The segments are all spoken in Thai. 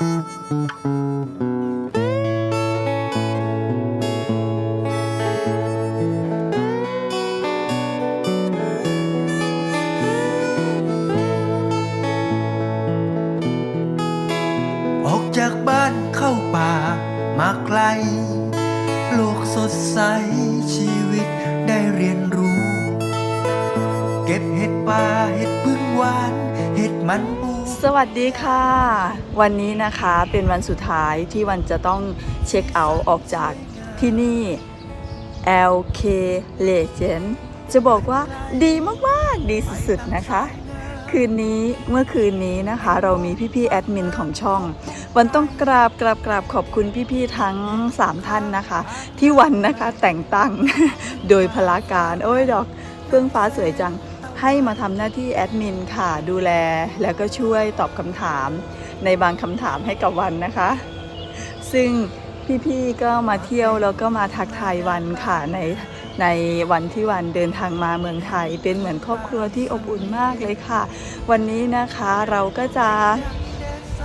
ออกจากบ้านเข้าป่ามาไกล โลกสดใสชีวิตได้เรียนรู้ เก็บเห็ดป่าเห็ดพึ่งหวาน เห็ดมันปู สวัสดีค่ะ วันนี้นะคะเป็นวันสุดท้ายที่วันจะต้องเช็คเอาท์ออกจากที่นี่ LK Legend จะบอกว่าดีมาก ๆ ดีสุด ๆ นะคะ คืนนี้เมื่อคืนนี้นะคะ เรามีพี่ ๆ แอดมินของช่อง วันต้องกราบกราบกราบขอบคุณพี่ ๆ ทั้ง 3 ท่านนะคะ ที่วันนะคะแต่งตั้ง โดยพลาการ โอ้ยดอกเฟื่องฟ้าสวยจัง ให้มาทำหน้าที่แอดมินค่ะ ดูแลแล้วก็ช่วยตอบคำถาม ในบางคำถามให้กับวันนะคะ ซึ่งพี่ๆก็มาเที่ยวแล้วก็มาทักทายวันค่ะในในวันที่วันเดินทางมาเมืองไทย เป็นเหมือนครอบครัวที่อบอุ่นมากเลยค่ะ วันนี้นะคะเราก็จะ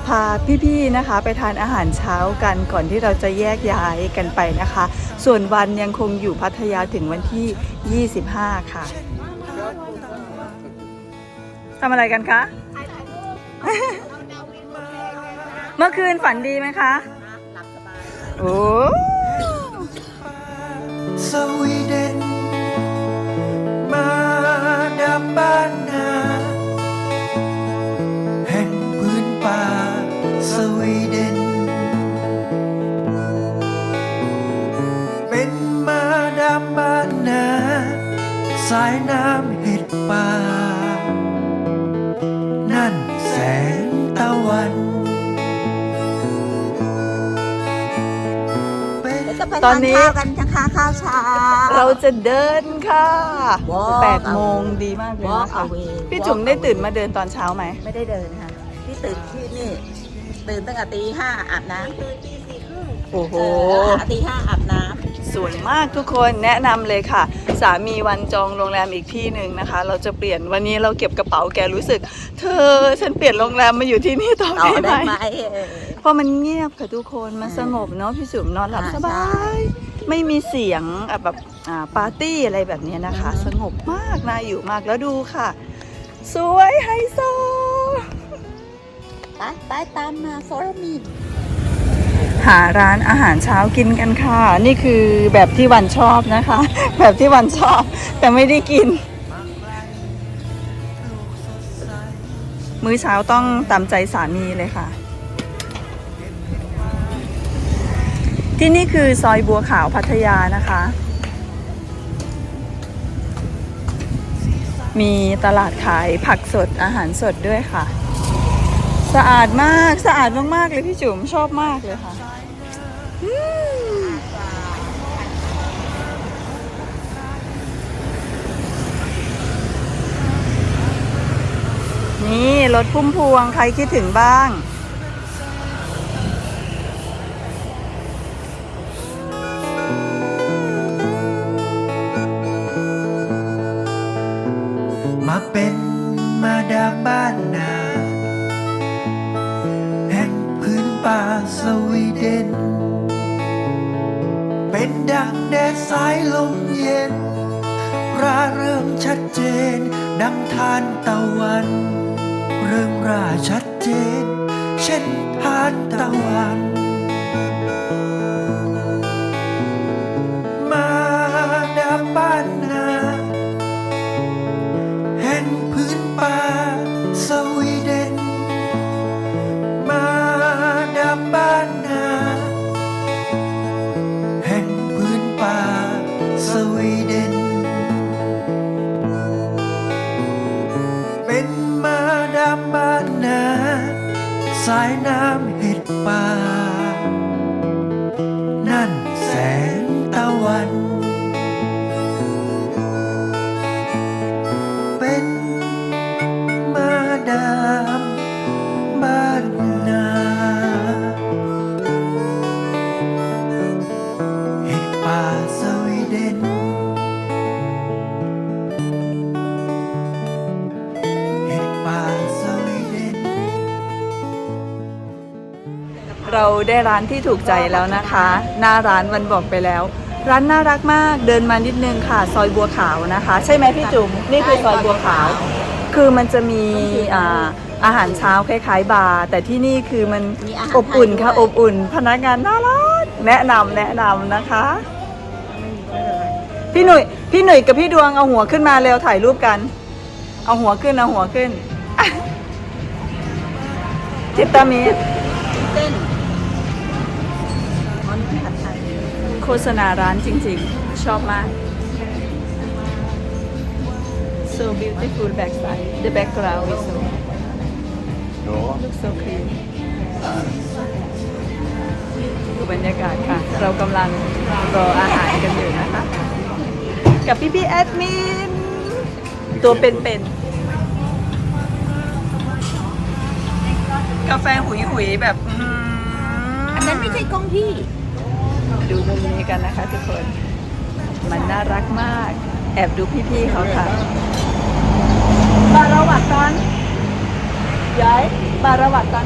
พาพี่ๆนะคะ ไปทานอาหารเช้ากันก่อนที่เราจะแยกย้ายกันไปนะคะ ส่วนวันยังคงอยู่พัทยาถึงวันที่ 25 ค่ะทำอะไรกันคะ เมื่อคืนฝันดีไหมคะ โอ้ ตอทานนนี้ข้าวกันนะคะข้าวเช้า เราจะเดินค่ะ Walk แปดโมงดีมากเลย Walk นะคะ away พี่จุ๋ม Walk ได้ away ตื่นมาเดินตอนเช้าไหม ไม่ได้เดินค่ะที่ตื่นที่นี่ ตื่นตั้งแต่ตีห้าอาบน้ำตื่นตีสี่ครึ่งโอ้โหตีห้าอาบน้สวยมากทุกคนแนะนำเลยค่ะ สามีวันจองโรงแรมอีกที่หนึ่งนะคะ เราจะเปลี่ยนวันนี้เราเก็บกระเป๋าแกรู้สึก เธอฉันเปลี่ยนโรงแรมมาอยู่ที่นี่ต่อำต่อได้ได้ไหไหม มเออเพราะมันเงียบค่ะทุกคนมันอ่าสงบเนาะพี่จุ๋มนอนหลับอ่าสบาใช่ยไม่มีเสียงอะแบบอ่าปาร์ตี้อะไรแบบนี้นะคะอืมสงบมากน่าอยู่มากแล้วดูค่ะ สวยไฮโซไปไปตามมา follow me หาร้านอาหารเช้ากินกันค่ะ นี่คือแบบที่วันชอบนะคะ แบบที่วันชอบ แต่ไม่ได้กิน มื้อเช้าต้องตามใจสามีเลยค่ะ ที่นี่คือซอยบัวขาวพัทยานะคะ มีตลาดขายผักสดอาหารสดด้วยค่ะ สะอาดมากสะอาดมากๆเลยพี่จุ๋มชอบมากเลยค่ะนี่รถพุ่มพวงใครคิดถึงบ้าง ดังแดดสายลมเย็นราเริ่มชัดเจน ดังทานตะวัน เริ่มราชัดเจน เช่นทานตะวัน ได้ร้านที่ถูกใจแล้วนะคะ หน้าร้านวันบอกไปแล้ว ร้านน่ารักมากเดินมานิดนึงค่ะ ซอยบัวขาวนะคะ ใช่ไหมพี่จุ๋มนี่คือซอยบัวขาว คือมันจะมีอ่าอาหารเช้าคล้ายๆ บาร์แต่ที่นี่คือมันมีอาหารอบอุ่นค่ะ ไทยด้วย อบอุ่น พนักงานน่ารักแนะนำแนะนำนะคะ พี่หนุ่ยพี่หนุ่ยกับพี่ดวงเอาหัวขึ้นมาเร็วถ่ายรูปกัน เอาหัวขึ้นเอาหัวขึ้นทิตามิ โฆษณาร้านจริงๆ ชอบมาก so beautiful backside the background is so looks so clean ดูบรรยากาศค่ะ เรากำลังรออาหารกันอยู่นะคะ กับพี่พี่ๆแอดมิน ตัวเป็นๆ กาแฟหุยหุยๆแบบอื้อหืออันนั้นไม่ใช่กล้องพี่ ดูมุมนี้กันนะคะทุกคน มันน่ารักมาก แอบดูพี่ๆเขาค่ะบาระวัดกันย้ายบาระวัดกัน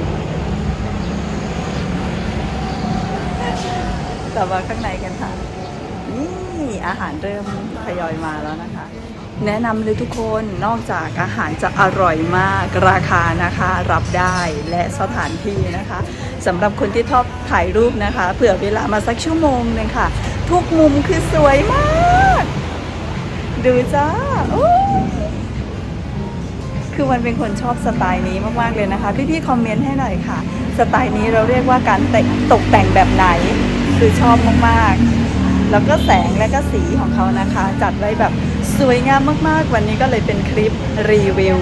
แต่ว่าข้างในกันค่ะ นี่อาหารเริ่มทยอยมาแล้วนะคะ แนะนำเลยทุกคนนอกจากอาหารจะอร่อยมากราคานะคะ รับได้และสถานที่นะคะสำหรับคนที่ชอบถ่ายรูปนะคะ เผื่อเวลามาสักชั่วโมงหนึงค่ะ ทุกมุมคือสวยมาก ดูจ้าคือวันเป็นคนชอบสไตล์นี้มาก ๆ เลยนะคะ พี่ ๆ คอมเมนต์ให้หน่อยค่ะ สไตล์นี้เราเรียกว่าการแต่งตกแต่งแบบไหน คือชอบมาก ๆ แล้วก็แสงและก็สีของเขานะคะ จัดไว้แบบ สวยงามมากๆ วันนี้ก็เลยเป็นคลิปรีวิว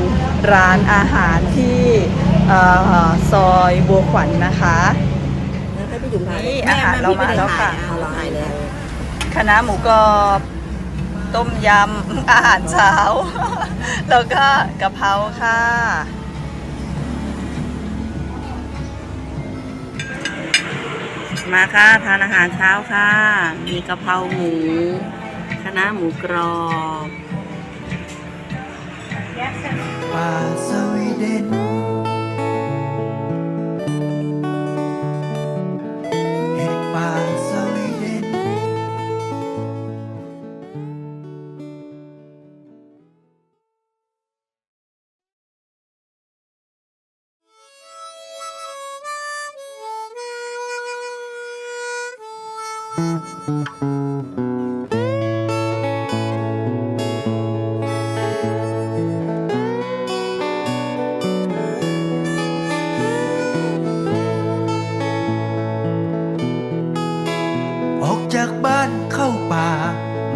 ร้านอาหารที่เอ่อซอยบัวขวัญนะคะแล้วให้พี่จุ๋มถ่ายนี่อาหารเรามาแล้วค่ะเอาเราถ่ายแล้วคณะน้าหมูกรอบต้มยำอาหารเช้า แล้วก็กะเพราค่ะมาค่ะทานอาหารเช้าค่ะ มีกะเพราหมู คะน้าหมูกรอบ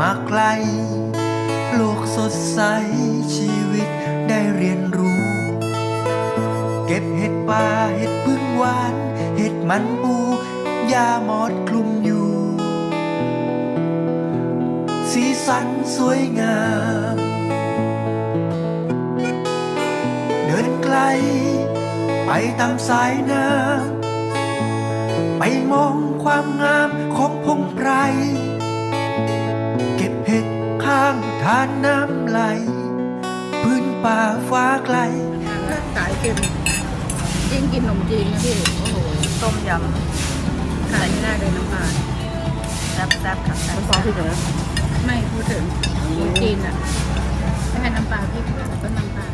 มาไกล โลกสดใสชีวิตได้เรียนรู้ เก็บเห็ดป่าเห็ดพึ่งหวาน เห็ดมันปูยาหมอดคลุมอยู่ สีสันสวยงาม เดินไกล ไปตามสายน้ำไปมองความงามของพงไพรเก็บเห็ด ข้างทานน้ำไหล พื้นป่าฟ้าไกลสายเค็มยิ่งกินขนมจีนนะพี่ โอ้โห ต้มยขายไม่ได้เลยน้ำปลาำแซ่บๆค่ะแซ่บน้ำปลาพี่เหรอไม่พูดถึงขนมจีนอะไม่ให้น้ำปลาพี่แล้วก็น้ำปลา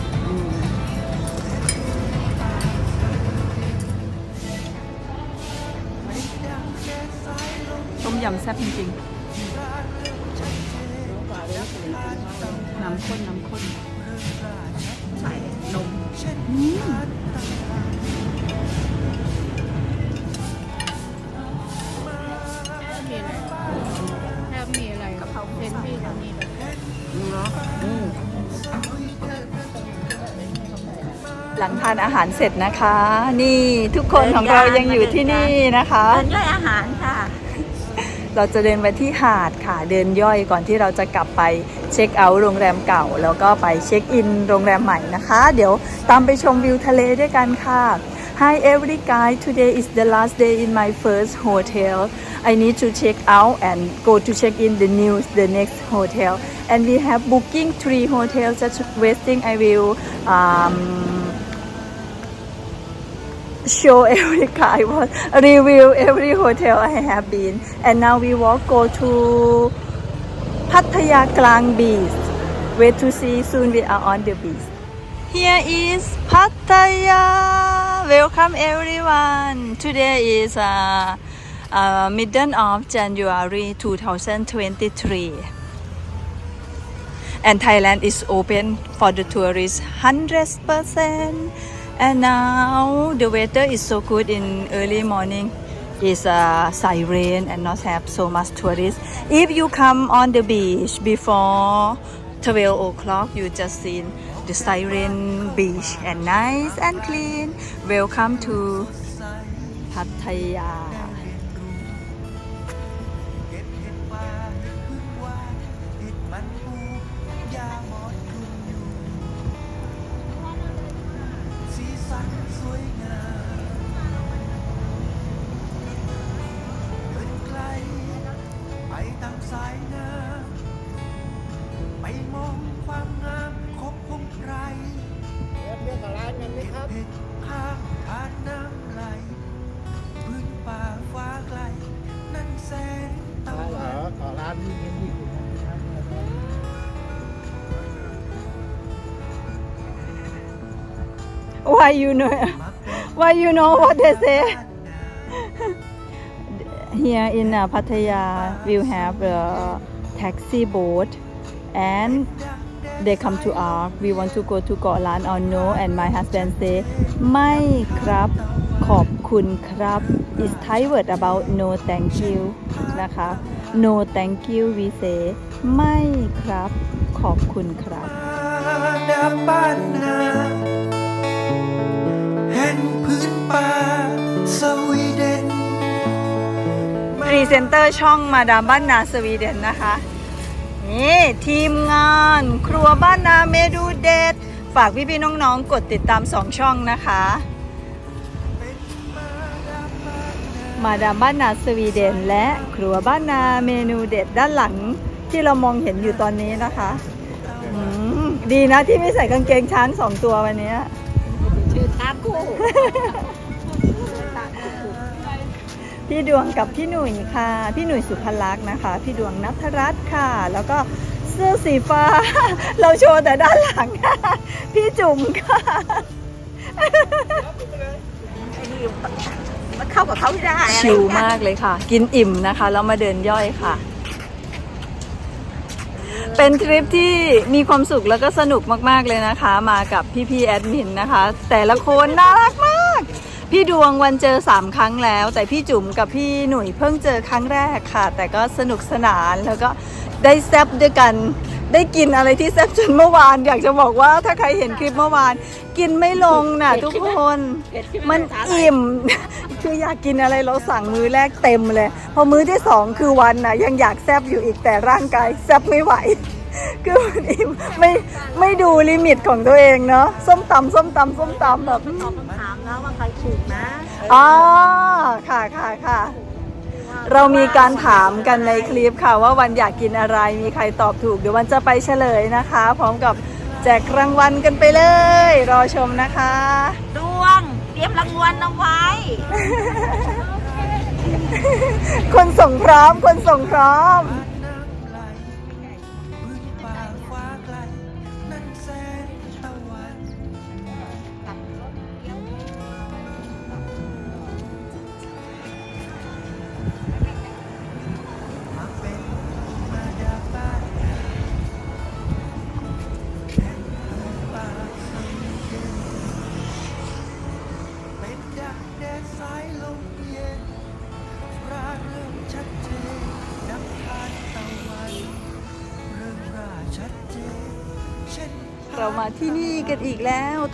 ต้มยำแซ่บจริงๆ น้ำข้นน้ำข้นใส่นมมีอะไรถ้ามีอะไรกะเพราเส้นพี่ก็มีแบบเนาะอืมหลังทานอาหารเสร็จนะคะ นี่ทุกคนของเรายังอยู่ที่นี่นะคะเดินย่อยอาหารค่ะ เราจะเดินไปที่หาดค่ะ เดินย่อยก่อนที่เราจะกลับไปเช็คเอาท์โรงแรมเก่า แล้วก็ไปเช็คอินโรงแรมใหม่นะคะ เดี๋ยวตามไปชมวิวทะเลด้วยกันค่ะ Hi every guy today is the last day in my first hotel I need to check out and go to check in the new the next hotel and we have booking three hotels just waiting I will um, show every car I was review every hotel I have been. And now we walk go to Pattaya Klang beach wait to see soon we are on the beach here is Pattaya. Welcome everyone. Today is uh, uh, middle of January 2023 and Thailand is open for the tourists 100% and now the weather is so good in early morning. Is uh, siren and not have so much tourists. If you come on the beach before 12 o'clock you just see the siren beach and nice and clean. Welcome to Pattaya why you know why you know what they say here in uh, Pattaya we have a taxi boat and they come to us we want to go to Got Lan or no and my husband say ไม่ครับ ขอบคุณครับ is Thai word about no thank you นะคะ no thank you we say ไม่ครับ ขอบคุณครับ ป่าสวีเดนพรีเซนเตอร์ช่องมาดามบ้านนาสวีเดนนะคะ นี่ทีมงานครัวบ้านนาเมดูเด็ดฝากพี่ๆน้องๆ กดติดตาม2ช่องนะคะ มาดามบ้านนาสวีเดน และครัวบ้านนาเมนูเด็ดด้านหลังที่เรามองเห็นอยู่ตอนนี้นะคะ ดีนะที่ไม่ใส่กางเกงช้างสองตัววันนี้ ชื่อทากูพี่ดวงกับพี่หนุ่ยค่ะ พี่หนุ่ยสุภลักษณ์นะคะ พี่ดวงนัทรัตน์ค่ะ แล้วก็เสื้อสีฟ้า เราโชว์แต่ด้านหลังค่ะพี่จุ๋มค่ะมันเข้ากับเขาไม่ได้ชิลมากเลยค่ะ กินอิ่มนะคะแล้วมาเดินย่อยค่ะ เป็นทริปที่มีความสุขแล้วก็สนุกมากๆเลยนะคะ มากับพี่ๆแอดมินนะคะ แต่ละคนน่ารักมาก พี่ดวงวันเจอ 3 ครั้งแล้ว แต่พี่จุ๋มกับพี่หนุ่ยเพิ่งเจอครั้งแรกค่ะ แต่ก็สนุกสนานแล้วก็ได้แซบด้วยกัน ได้กินอะไรที่แซบจนเมื่อวาน อยากจะบอกว่าถ้าใครเห็นคลิปเมื่อวาน กินไม่ลงน่ะทุกคน มันอิ่ม คืออยากกินอะไรเราสั่งมื้อแรกเต็มเลย พอมื้อที่สองคือวันน่ะยังอยากแซบอยู่อีกแต่ร่างกายแซบไม่ไหว คือมันอิ่มไม่ไม่ดูลิมิตของตัวเองเนาะส้มตำส้มตำส้มตำแบบตอบคำถามแล้วว่าใครถูกนะอ๋อค่ะค่ะค่ะ เรามีการถามกันในคลิปค่ะว่าวันอยากกินอะไรมีใครตอบถูกเดี๋ยววันจะไปเฉลยนะคะ พร้อมกับแจกรางวัลกันไปเลย รอชมนะคะ ดวง เตรียมรางวัลเอาไว้ คนส่งพร้อมคนส่งพร้อม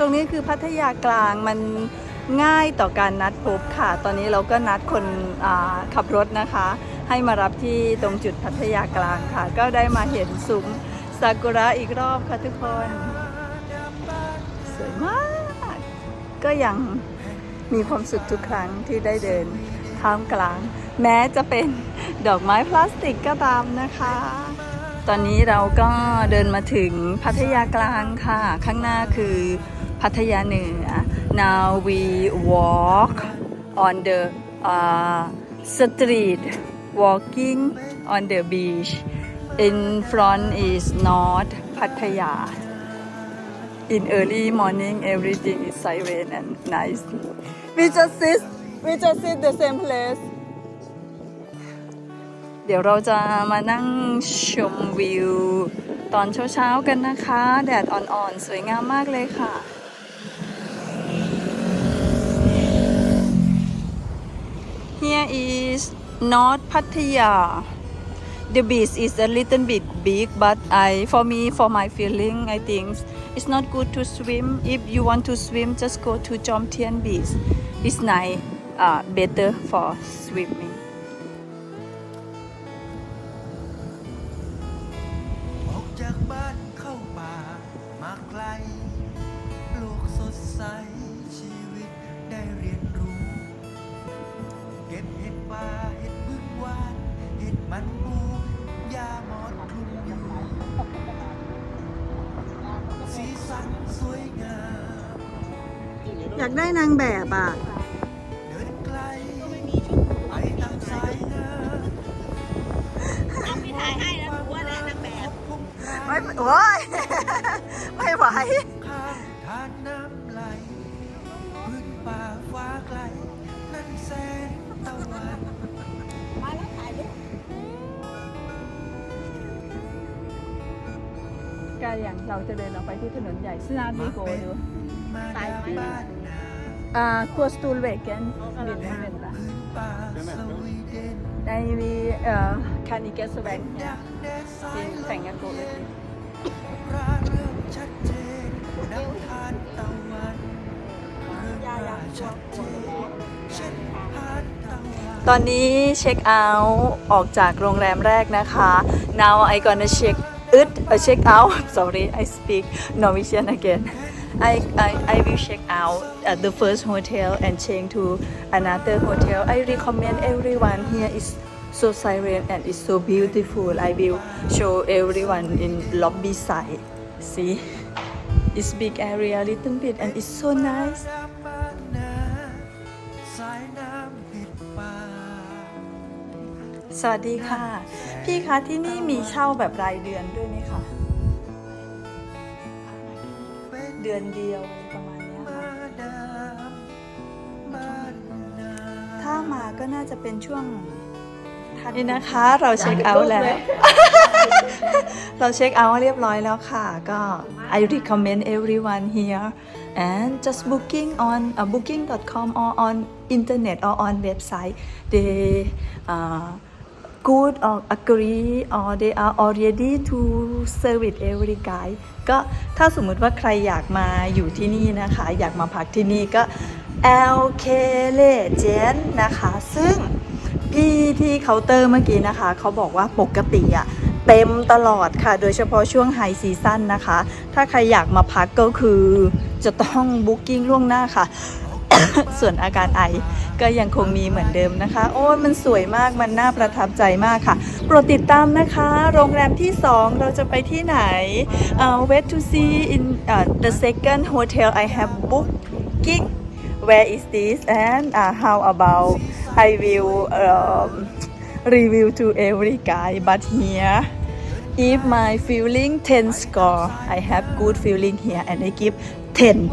รงนี้คือพัทยากลางมันง่ายต่อการนัดพบค่ะ ตอนนี้เราก็นัดคนขับรถนะคะ ให้มารับที่ตรงจุดพัทยากลางค่ะ ก็ได้มาเห็นซุ้มซากุระอีกรอบค่ะทุกคน สวยมาก ก็ยังมีความสุขทุกครั้งที่ได้เดินท่ามกลาง แม้จะเป็นดอกไม้พลาสติกก็ตามนะคะ ตอนนี้เราก็เดินมาถึงพัทยากลางค่ะ ข้างหน้าคือ พัทยาเหนือ now we walk on the uh, street walking on the beach in front is North Pattaya in early morning everything is siren and nice we just sit we just sit the same place เดี๋ยวเราจะมานั่งชมวิว ตอนเช้าๆกันนะคะ แดดอ่อนๆ สวยงามมากเลยค่ะ Here is North Pattaya. The beach is a little bit big, but I, for me, for my feeling, I think it's not good to swim. If you want to swim, just go to Jom Tien Beach. It's nice, uh, better for swimming. อยากได้นางแบบอะเดินไกลไปตามสาย เราจะเดินออกไปที่ถนนใหญ่สนาดีโกดูมาดามบ้านนาอ่าครัวสตูลเวกเกนบินไม่เป็นปะพื้นป่าสวีเดนในวีเอ่อคานิเกสแบงเนี่ยดักแดดสาที่ยลแต่งมกันโกเลยราเริ่มชัดเจนดังทานตะวันเริ่มราชัดเจนเช่นทานตะวันตอนนี้เช็คเอาท์ออกจากโรงแรมแรกนะคะ now I gonna check it uh, check out. Sorry I speak Norwegian again. I, I, I will check out at the first hotel and change to another hotel. I recommend everyone. Here is so silent and it's so beautiful. I will show everyone in lobby side. See? It's big area little bit and it's so nice สวัสดีค่ะ พี่คะที่นี่มีเช่าแบบรายเดือนด้วยไหมคะเดือนเดียวอะไรประมาณเนี้ยค่ะมาดามบ้านนาถ้ามาก็น่าจะเป็นช่วงนี่นะคะ เราเช็คเอาท์แล้ว เราเช็คเอาท์เรียบร้อยแล้วค่ะ ก็ I recommend everyone here and just booking on uh, booking.com or on internet or on website they uh, good or agree or they are already to service every guy ก็ถ้าสมมุติว่าใครอยากมาอยู่ที่นี่นะคะ อยากมาพักที่นี่ก็ LK Legend นะคะ ซึ่งพี่ที่เคาน์เตอร์เมื่อกี้นะคะ เขาบอกว่าปกติอะเต็มตลอดค่ะ โดยเฉพาะช่วงไฮซีซั่นนะคะ ถ้าใครอยากมาพักก็คือจะต้องบุ๊กิ้งล่วงหน้าค่ะ ส่วนอาการไอก็ยังคงมีเหมือนเดิมนะคะ โอ้ยมันสวยมากมันน่าประทับใจมากค่ะ โปรดติดตามนะคะ โรงแรมที่ 2 เราจะไปที่ไหน uh, wait to see in uh, the second hotel I have booking where is this and uh, how about I will um, review to every guy but here if my feeling 10 score I have good feeling here and I give 10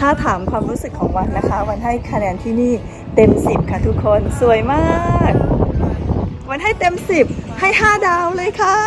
ถ้าถามความรู้สึกของวันนะคะ วันให้คะแนนที่นี่เต็ม 10 ค่ะทุกคนสวยมาก วันให้เต็ม 10 ให้ 5 ดาวเลยค่ะ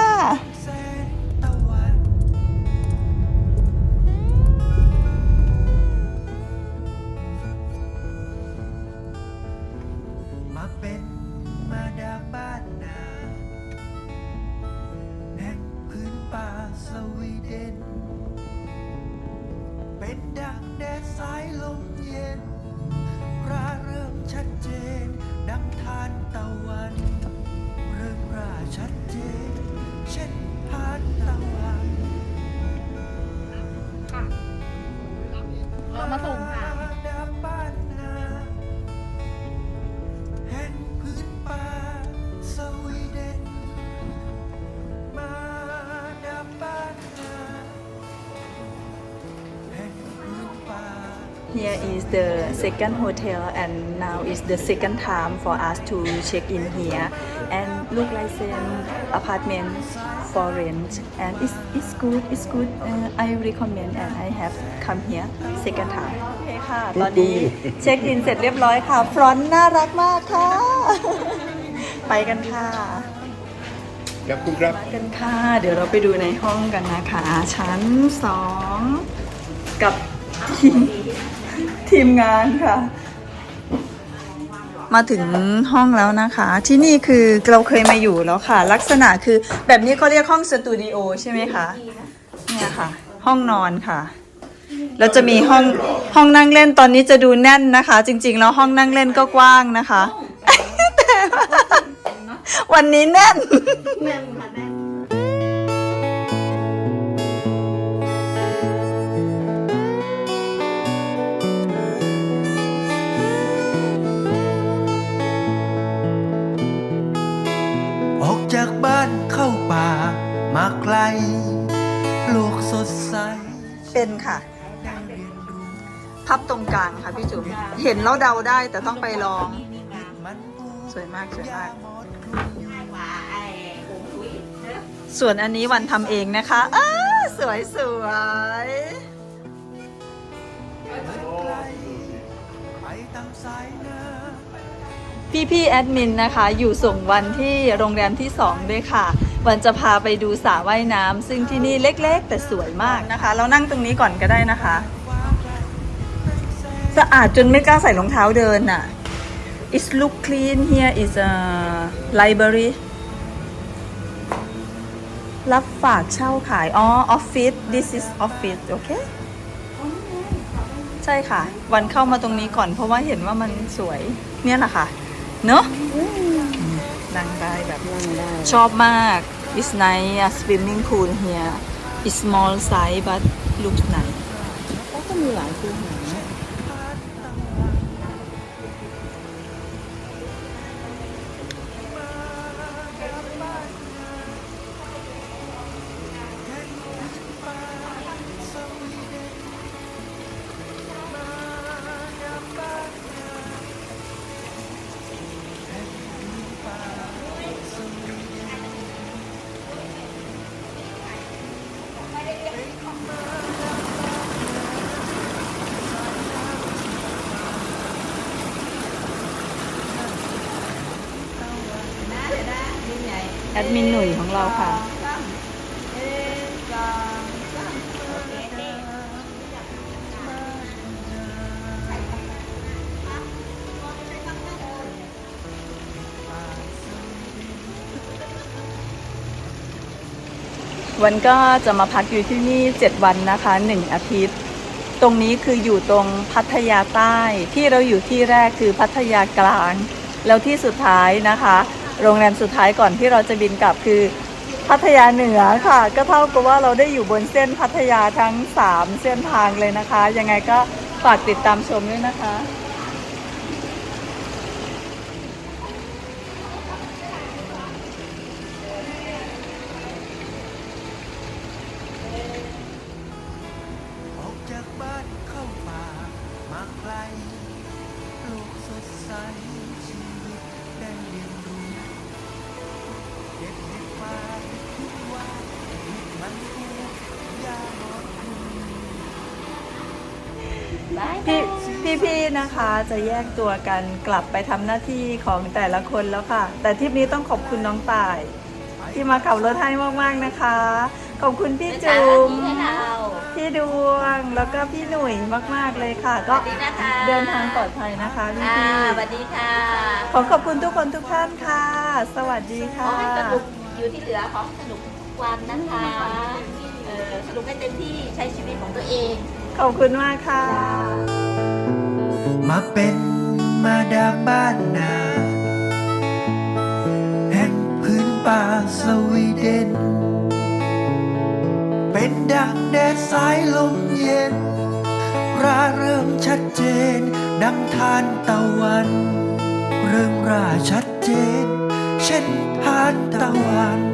Here is the second hotel and now is the second time for us to check in here and look like same apartment for rent and it's, it's good it's good uh, I recommend and I have come here second time โอเคค่ะ ตอนนี้เช็คอินเสร็จเรียบร้อยค่ะ ฟรอนต์น่ารักมากค่ะ ไปกันค่ะครับคุณครับ มากันค่ะ เดี๋ยวเราไปดูในห้องกันนะคะ ชั้นสองกับทีม ทีมงานค่ะ มาถึงห้องแล้วนะคะ ที่นี่คือเราเคยมาอยู่แล้วค่ะ ลักษณะคือแบบนี้เขาเรียกห้องสตูดิโอใช่ไหมคะเนี่ยค่ะ ห้องนอนค่ะแล้วจะมีห้องห้องนั่งเล่นตอนนี้จะดูแน่นนะคะ จริง ๆ แล้วห้องนั่งเล่นก็กว้างนะคะ แต่ว่าวันนี้แน่นอ เข้าป่ามาไกล โลกสดใส เป็นค่ะได้เรียนรู้พับตรงกลางค่ะพี่จุ๋มเห็นแล้วเดาได้แต่ต้องไปลองมันปูสวยมากสวยมากหมดส่วนอันนี้วันทำเองนะคะอ้าสวยสวยไปตามสายน้ำพี่พี่ๆแอดมินนะคะ อยู่ส่งวันที่โรงแรมที่ 2 ด้วยค่ะ วันจะพาไปดูสระว่ายน้ำซึ่งที่นี่เล็กๆ แต่สวยมากนะคะ เรานั่งตรงนี้ก่อนก็ได้นะคะ สะอาดจนไม่กล้าใส่รองเท้าเดินน่ะ It's look clean here is a library รับฝากเช่าขาย อ๋อ ออฟฟิศ this is office โอเค ใช่ค่ะ วันเข้ามาตรงนี้ก่อนเพราะว่าเห็นว่ามันสวย เนี่ยแหละค่ะ เนอะ นั่งได้แบบชอบมาก it's nice a swimming pool here it's small size but looks nice ก็มีหลายคูหา มินหนุ่ยของเราค่ะ วันก็จะมาพักอยู่ที่นี่ 7 วันนะคะ 1 อาทิตย์ ตรงนี้คืออยู่ตรงพัทยาใต้ที่เราอยู่ที่แรกคือพัทยากลาง แล้วที่สุดท้ายนะคะ โรงแรมสุดท้ายก่อนที่เราจะบินกลับคือพัทยาเหนือค่ะ ก็เท่ากับว่าเราได้อยู่บนเส้นพัทยาทั้ง 3 เส้นทางเลยนะคะ ยังไงก็ฝากติดตามชมด้วยนะคะ จะแยกตัวกันกลับไปทำหน้าที่ของแต่ละคนแล้วค่ะ แต่ทริปนี้ต้องขอบคุณน้องต่าย ที่มาขับรถให้มากๆนะคะ ขอบคุณพี่จุ๋มพี่ดวงแล้วก็พี่หนุ่ยมากๆเลยค่ะ ก็เดินทางปลอดภัยนะคะพี่ค่ะพี่สวัสดีค่ะขอขอบคุณทุกคนทุกท่านค่ะ สวัสดีขอค่ะให้สนุกอยู่ที่เหลือขอให้สนุกทุกวันนะคะเออสนุกให้เต็มที่ใช้ชีวิตของตัวเอง ขอบคุณมากค่ะ มาเป็นมาดามบ้านนา แห่งพื้นป่าสวีเดน เป็นดังแดดสายลมเย็นราเริ่มชัดเจน ดังทานตะวัน เริ่มราชัดเจน เช่นทานตะวัน